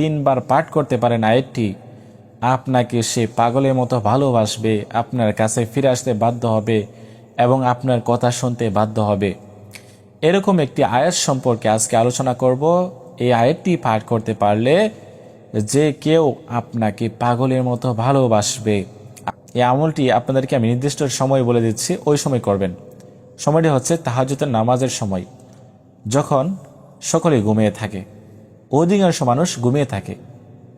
তিনবার পাঠ করতে পারেন আয়াতটি আপনাকে সে পাগলের মতো ভালোবাসবে, আপনার কাছে ফিরে আসতে বাধ্য হবে এবং আপনার কথা শুনতে বাধ্য হবে। এরকম একটি আয়াত সম্পর্কে আজকে আলোচনা করব। এই আয়াতটি পাঠ করতে পারলে যে কেউ আপনাকে পাগলের মতো ভালোবাসবে, এই আমলটি আপনাদেরকে আমি নির্দিষ্ট সময় বলে দিচ্ছি, ওই সময় করবেন। সময়টি হচ্ছে তাহাজুতের নামাজের সময়, যখন সকলে ঘুমিয়ে থাকে। অধিকাংশ মানুষ ঘুমিয়ে থাকে।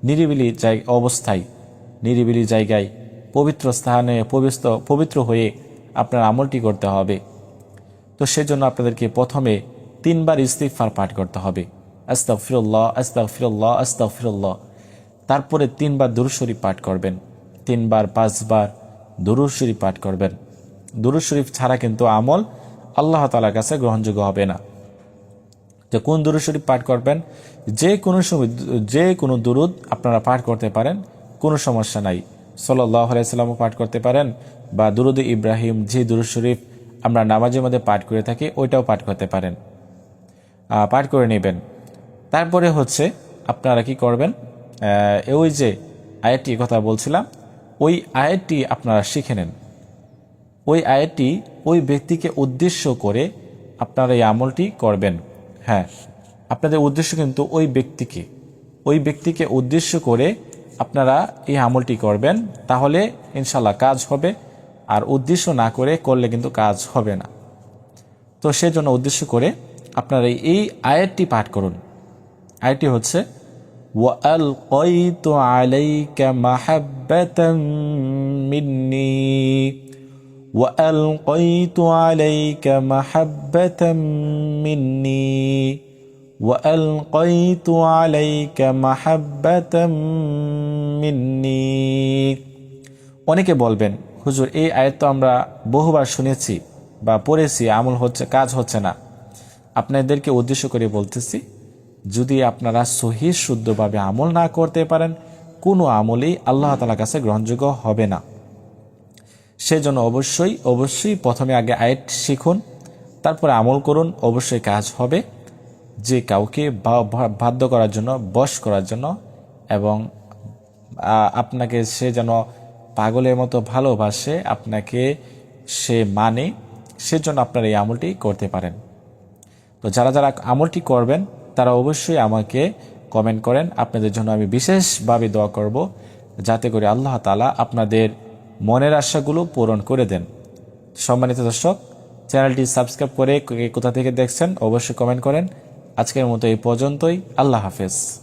নিরিবিলি জায় অবস্থায়, নিরিবিলি জায়গায় পবিত্র স্থানে পবিত্র পবিত্র হয়ে আপনার আমলটি করতে হবে। তো সেজন্য আপনাদেরকে প্রথমে তিনবার ইস্তিফার পাঠ করতে হবে। আস্তাক ফিরল্লাহ আস্তাক ফিরল্লাহ তারপরে তিনবার দুরুশরীফ পাঠ করবেন। তিনবার, পাঁচবার দুরুশরীফ পাঠ করবেন। দুরুশরীফ ছাড়া কিন্তু আমল আল্লাহ তালার কাছে গ্রহণযোগ্য হবে না। যে কোন দুরুদ শরীফ পাঠ করবেন, যে কোনো সময়, যে কোনো দুরুদ আপনারা পাঠ করতে পারেন, কোনো সমস্যা নাই। সাল্লাহ আলাইসাল্লামও পাঠ করতে পারেন, বা দুরুদ ইব্রাহিম যে দুরুদ শরীফ আমরা নামাজের মধ্যে পাঠ করে থাকি, ওইটাও পাঠ করতে পারেন। পাঠ করে নেবেন। তারপরে হচ্ছে আপনারা কি করবেন ওই যে আয়াতটি কথা বলছিলাম, ওই আয়াতটি আপনারা শিখে নেন। ওই আয়াতটি ওই ব্যক্তিকে উদ্দেশ্য করে আপনারা এই আমলটি করবেন। হ্যাঁ আপনাদের উদ্দেশ্য কিন্তু ওই ব্যক্তিকে ওই ব্যক্তিকে উদ্দেশ্য করে আপনারা এই আমলটি করবেন তাহলে ইনশাল্লাহ কাজ হবে আর উদ্দেশ্য না করে করলে কিন্তু কাজ হবে না তো সেজন্য উদ্দেশ্য করে আপনারা এই আয়াতটি পাঠ করুন আয়াতটি হচ্ছে وألقيت عليك محبة مني وألقيت عليك محبة مني وألقيت عليك محبة مني অনেকে বলবেন হুজুর এই আয়াত তো আমরা বহুবার শুনেছি বা পড়েছি আমল হচ্ছে কাজ হচ্ছে না আপনাদেরকে উদ্দেশ্য করে বলতেছি যদি আপনারা সহি শুদ্ধভাবে আমল না করতে পারেন কোনো আমলই আল্লাহ তালার কাছে গ্রহণযোগ্য হবে না সেজন্য অবশ্যই অবশ্যই প্রথমে আগে আয়াত শিখুন, তারপরে আমল করুন, অবশ্যই কাজ হবে। যে কাউকে বাধ্য করার জন্য, বশ করার জন্য এবং আপনাকে সে যেন পাগলের মতো ভালোবাসে, আপনাকে সে মানে সেজন্য আপনারা এই আমলটি করতে পারেন। তো যারা যারা আমলটি করবেন, তারা অবশ্যই আমাকে কমেন্ট করেন। আপনাদের জন্য আমি বিশেষভাবে দোয়া করব, যাতে করে আল্লাহ তালা আপনাদের মনের আশাগুলো পূরণ করে দেন। সম্মানিত দর্শক, চ্যানেলটি সাবস্ক্রাইব করে কোথা থেকে দেখছেন অবশ্যই কমেন্ট করেন। আজকের মতো এই পর্যন্তই। আল্লাহ হাফেজ।